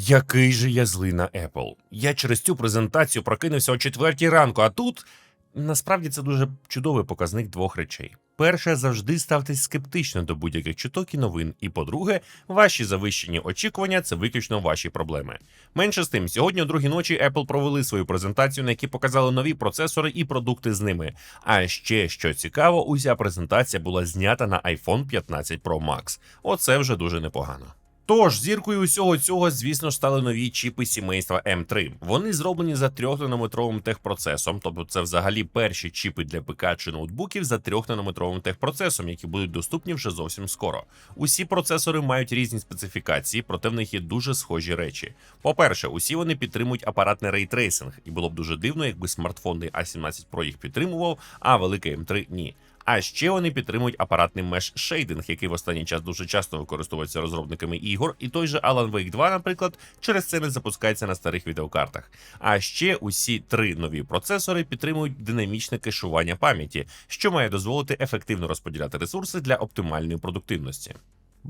Який же я злий на Apple. Я через цю презентацію прокинувся о четвертій ранку, а тут насправді це дуже чудовий показник двох речей. Перше, завжди ставтесь скептично до будь-яких чуток і новин. І по-друге, ваші завищені очікування це виключно ваші проблеми. Менше з тим, сьогодні о другій ночі Apple провели свою презентацію, на якій показали нові процесори і продукти з ними. А ще що цікаво, уся презентація була знята на iPhone 15 Pro Max. Оце вже дуже непогано. Тож, зіркою усього цього, звісно стали нові чіпи сімейства M3. Вони зроблені за 3-нанометровим техпроцесом, тобто це взагалі перші чіпи для ПК чи ноутбуків за 3-нанометровим техпроцесом, які будуть доступні вже зовсім скоро. Усі процесори мають різні специфікації, проте в них є дуже схожі речі. По-перше, усі вони підтримують апаратний рейтрейсинг, і було б дуже дивно, якби смартфонний A17 Pro їх підтримував, а великий M3 ні. А ще вони підтримують апаратний меш шейдинг, який в останній час дуже часто використовується розробниками ігор, і той же Alan Wake 2, наприклад, через це не запускається на старих відеокартах. А ще усі три нові процесори підтримують динамічне кешування пам'яті, що має дозволити ефективно розподіляти ресурси для оптимальної продуктивності.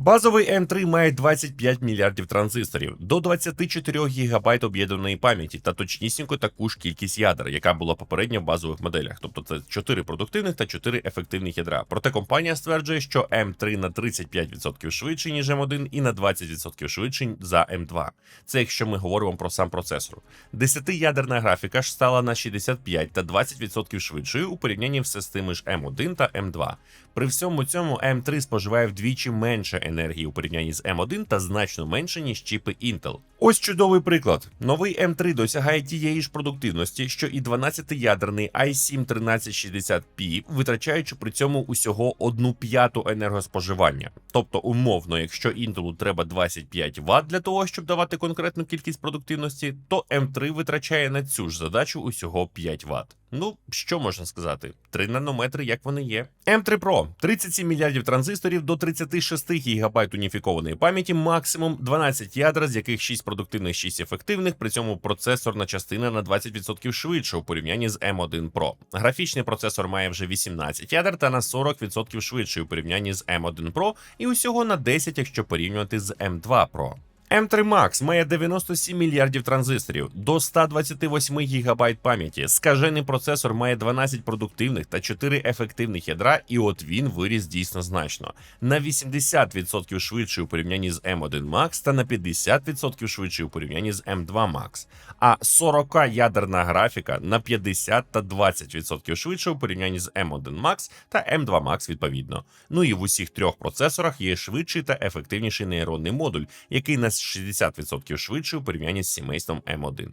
Базовий M3 має 25 мільярдів транзисторів, до 24 ГБ об'єднаної пам'яті та точнісінько таку ж кількість ядер, яка була попередньо в базових моделях, тобто це 4 продуктивних та 4 ефективних ядра. Проте компанія стверджує, що M3 на 35% швидший, ніж M1, і на 20% швидший за M2. Це якщо ми говоримо про сам процесор. 10-ядерна графіка ж стала на 65 та 20% швидшою у порівнянні все з тими ж M1 та M2. При всьому цьому M3 споживає вдвічі менше енергії у порівнянні з M1 та значно менше, ніж чіпи Intel. Ось чудовий приклад. Новий M3 досягає тієї ж продуктивності, що і 12-ядерний i7 1360p, витрачаючи при цьому усього одну п'яту енергоспоживання. Тобто, умовно, якщо Intel треба 25 Вт для того, щоб давати конкретну кількість продуктивності, то M3 витрачає на цю ж задачу усього 5 Вт. Ну, що можна сказати? 3 нанометри, як вони є. M3 Pro 37 мільярдів транзисторів до 36 ГБ уніфікованої пам'яті, максимум 12 ядер, з яких 6 продуктивних, 6 ефективних. При цьому процесорна частина на 20% швидше у порівнянні з M1 Pro. Графічний процесор має вже 18 ядер та на 40% швидший у порівнянні з M1 Pro, і усього на 10, якщо порівнювати з M2 Pro. M3 Max має 97 мільярдів транзисторів до 128 ГБ пам'яті. Скажений процесор має 12 продуктивних та 4 ефективних ядра, і от він виріс дійсно значно. На 80% швидший у порівнянні з M1 Max та на 50% швидший у порівнянні з M2 Max. А 40 ядерна графіка на 50 та 20% швидше у порівнянні з M1 Max та M2 Max відповідно. Ну і в усіх трьох процесорах є швидший та ефективніший нейронний модуль, який на 60% швидше у порівнянні з сімейством M1.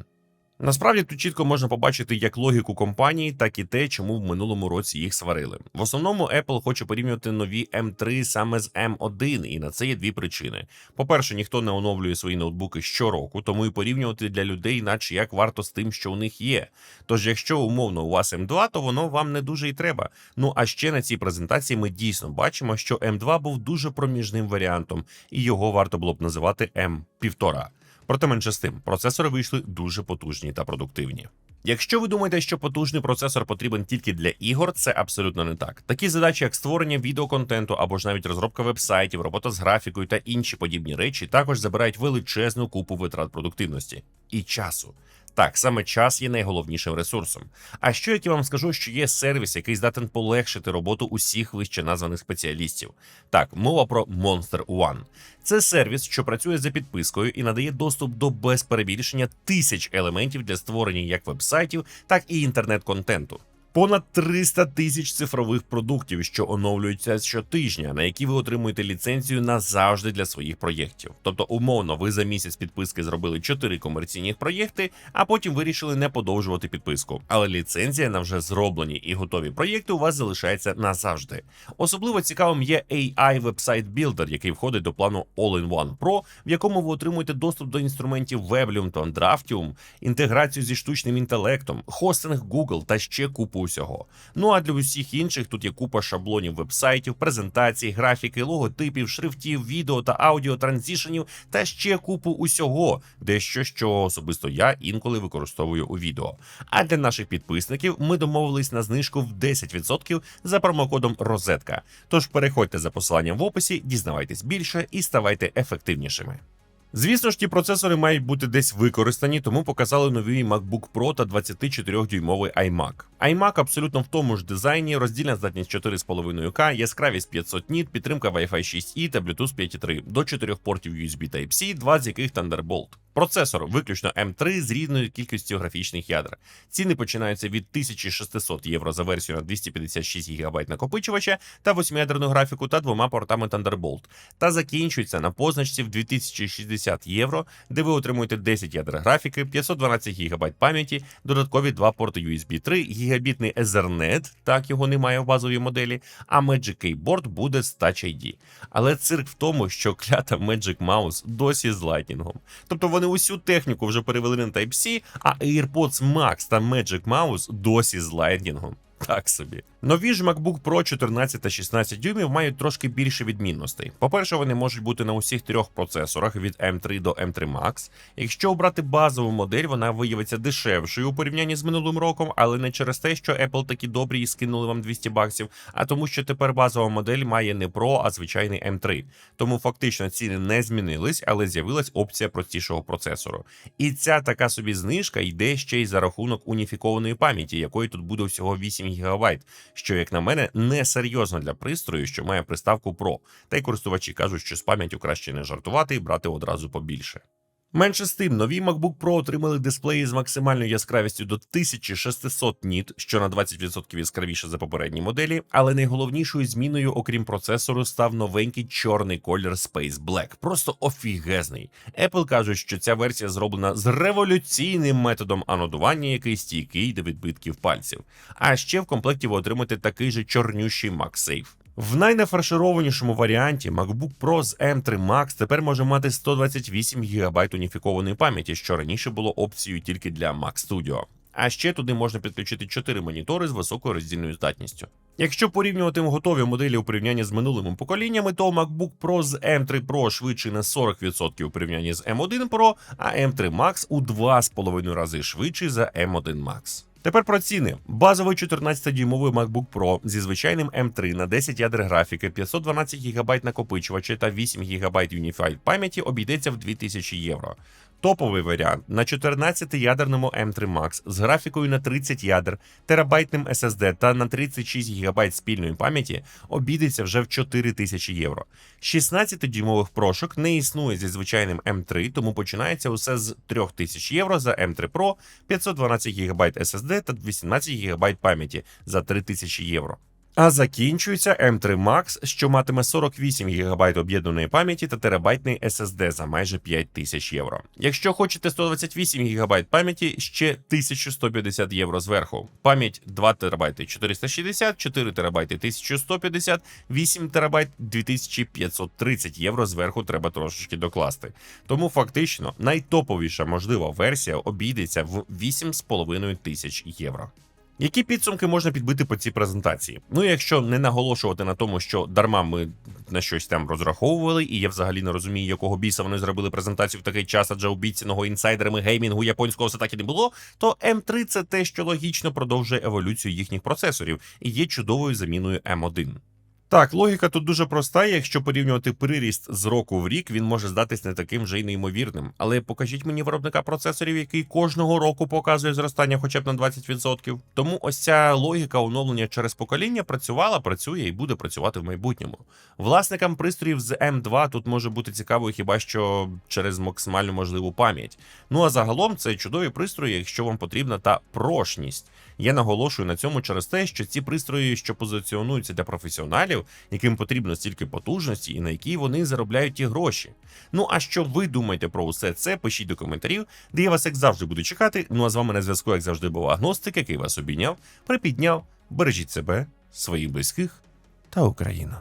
Насправді тут чітко можна побачити як логіку компанії, так і те, чому в минулому році їх сварили. В основному Apple хоче порівнювати нові M3 саме з M1, і на це є дві причини. По-перше, ніхто не оновлює свої ноутбуки щороку, тому і порівнювати для людей, наче як варто з тим, що у них є. Тож, якщо умовно у вас M2, то воно вам не дуже і треба. Ну а ще на цій презентації ми дійсно бачимо, що M2 був дуже проміжним варіантом, і його варто було б називати M1,5. Проте менше з тим, процесори вийшли дуже потужні та продуктивні. Якщо ви думаєте, що потужний процесор потрібен тільки для ігор, це абсолютно не так. Такі задачі, як створення відеоконтенту або ж навіть розробка вебсайтів, робота з графікою та інші подібні речі, також забирають величезну купу витрат продуктивності і часу. Так, саме час є найголовнішим ресурсом. А що як я вам скажу, що є сервіс, який здатен полегшити роботу усіх вище названих спеціалістів? Так, мова про Monster One. Це сервіс, що працює за підпискою і надає доступ до безперебільшення тисяч елементів для створення як вебсайтів, так і інтернет-контенту. Понад 300 тисяч цифрових продуктів, що оновлюються щотижня, на які ви отримуєте ліцензію назавжди для своїх проєктів. Тобто, умовно, ви за місяць підписки зробили 4 комерційні проєкти, а потім вирішили не подовжувати підписку. Але ліцензія на вже зроблені і готові проєкти у вас залишається назавжди. Особливо цікавим є AI Website Builder, який входить до плану All-in-One Pro, в якому ви отримуєте доступ до інструментів Weblium Draftium, інтеграцію зі штучним інтелектом, хостинг Google та ще купу усього. Ну а для усіх інших тут є купа шаблонів вебсайтів, презентацій, графіки, логотипів, шрифтів, відео та аудіо транзішенів та ще купу усього, дещо що особисто я інколи використовую у відео. А для наших підписників ми домовились на знижку в 10% за промокодом Розетка. Тож переходьте за посиланням в описі, дізнавайтесь більше і ставайте ефективнішими. Звісно ж, ті процесори мають бути десь використані, тому показали нові MacBook Pro та 24-дюймовий iMac. iMac абсолютно в тому ж дизайні, роздільна здатність 4,5К, яскравість 500 ніт, підтримка Wi-Fi 6E та Bluetooth 5.3, до 4 портів USB Type-C, два з яких Thunderbolt. Процесор виключно M3 з рівною кількістю графічних ядер. Ціни починаються від 1600 євро за версію на 256 ГБ накопичувача та восьмиядерну графіку та двома портами Thunderbolt. Та закінчується на позначці в 2060 євро, де ви отримуєте 10 ядер графіки, 512 ГБ пам'яті, додаткові два порти USB 3, гігабітний Ethernet, так його немає в базовій моделі, а Magic Keyboard буде з Touch ID. Але цирк в тому, що клята Magic Mouse досі з Lightning. Тобто вони усю техніку вже перевели на Type-C, а AirPods Max та Magic Mouse досі з Lightning. Так собі. Нові ж MacBook Pro 14 та 16 дюймів мають трошки більше відмінностей. По-перше, вони можуть бути на усіх трьох процесорах від M3 до M3 Max. Якщо обрати базову модель, вона виявиться дешевшою у порівнянні з минулим роком, але не через те, що Apple такі добрі і скинули вам 200 баксів, а тому, що тепер базова модель має не Pro, а звичайний M3. Тому фактично ціни не змінились, але з'явилась опція простішого процесору. І ця така собі знижка йде ще й за рахунок уніфікованої пам'яті, якої тут буде всього 8 ГБ, що, як на мене, не серйозно для пристрою, що має приставку Pro. Та й користувачі кажуть, що з пам'яттю краще не жартувати і брати одразу побільше. Менше з тим, нові MacBook Pro отримали дисплеї з максимальною яскравістю до 1600 ніт, що на 20% яскравіше за попередні моделі. Але найголовнішою зміною, окрім процесору, став новенький чорний колір Space Black. Просто офігезний. Apple кажуть, що ця версія зроблена з революційним методом анодування, який стійкий до відбитків пальців. А ще в комплекті ви отримаєте такий же чорнющий MagSafe. В найнефаршированішому варіанті MacBook Pro з M3 Max тепер може мати 128 ГБ уніфікованої пам'яті, що раніше було опцією тільки для Mac Studio. А ще туди можна підключити 4 монітори з високою роздільною здатністю. Якщо порівнювати готові моделі у порівнянні з минулими поколіннями, то MacBook Pro з M3 Pro швидший на 40% у порівнянні з M1 Pro, а M3 Max у 2,5 рази швидший за M1 Max. Тепер про ціни. Базовий 14-дюймовий MacBook Pro зі звичайним M3 на 10 ядер графіки, 512 ГБ накопичувача та 8 ГБ Unified пам'яті обійдеться в 2000 євро. Топовий варіант на 14-ядерному M3 Max з графікою на 30 ядер, терабайтним SSD та на 36 ГБ спільної пам'яті обійдеться вже в 4000 євро. 16-дюймових прошок не існує зі звичайним M3, тому починається усе з 3000 євро за M3 Pro, 512 ГБ SSD та 18 ГБ пам'яті за 3000 євро. А закінчується M3 Max, що матиме 48 ГБ об'єднаної пам'яті та терабайтний SSD за майже 5000 євро. Якщо хочете 128 ГБ пам'яті, ще 1150 євро зверху. Пам'ять 2 ТБ 460, 4 ТБ 1150, 8 ТБ 2530 євро зверху треба трошечки докласти. Тому фактично найтоповіша можлива версія обійдеться в 8,5 тисяч євро. Які підсумки можна підбити по цій презентації? Ну, якщо не наголошувати на тому, що дарма ми на щось там розраховували, і я взагалі не розумію, якого біса вони зробили презентацію в такий час, адже обіцяного інсайдерами геймінгу японського все так і не було. То М3 це те, що логічно продовжує еволюцію їхніх процесорів і є чудовою заміною М1. Так, логіка тут дуже проста. Якщо порівнювати приріст з року в рік, він може здатись не таким вже й неймовірним. Але покажіть мені виробника процесорів, який кожного року показує зростання хоча б на 20%. Тому ось ця логіка оновлення через покоління працювала, працює і буде працювати в майбутньому. Власникам пристроїв з М2 тут може бути цікаво хіба що через максимально можливу пам'ять. Ну а загалом це чудові пристрої, якщо вам потрібна та прошність. Я наголошую на цьому через те, що ці пристрої, що позиціонуються для професіоналів, яким потрібно стільки потужності, і на які вони заробляють ті гроші. Ну а що ви думаєте про усе це? Пишіть до коментарів, де я вас як завжди буду чекати. Ну а з вами на зв'язку, як завжди, був агностик, який вас обійняв, припідняв. Бережіть себе, своїх близьких та Україну.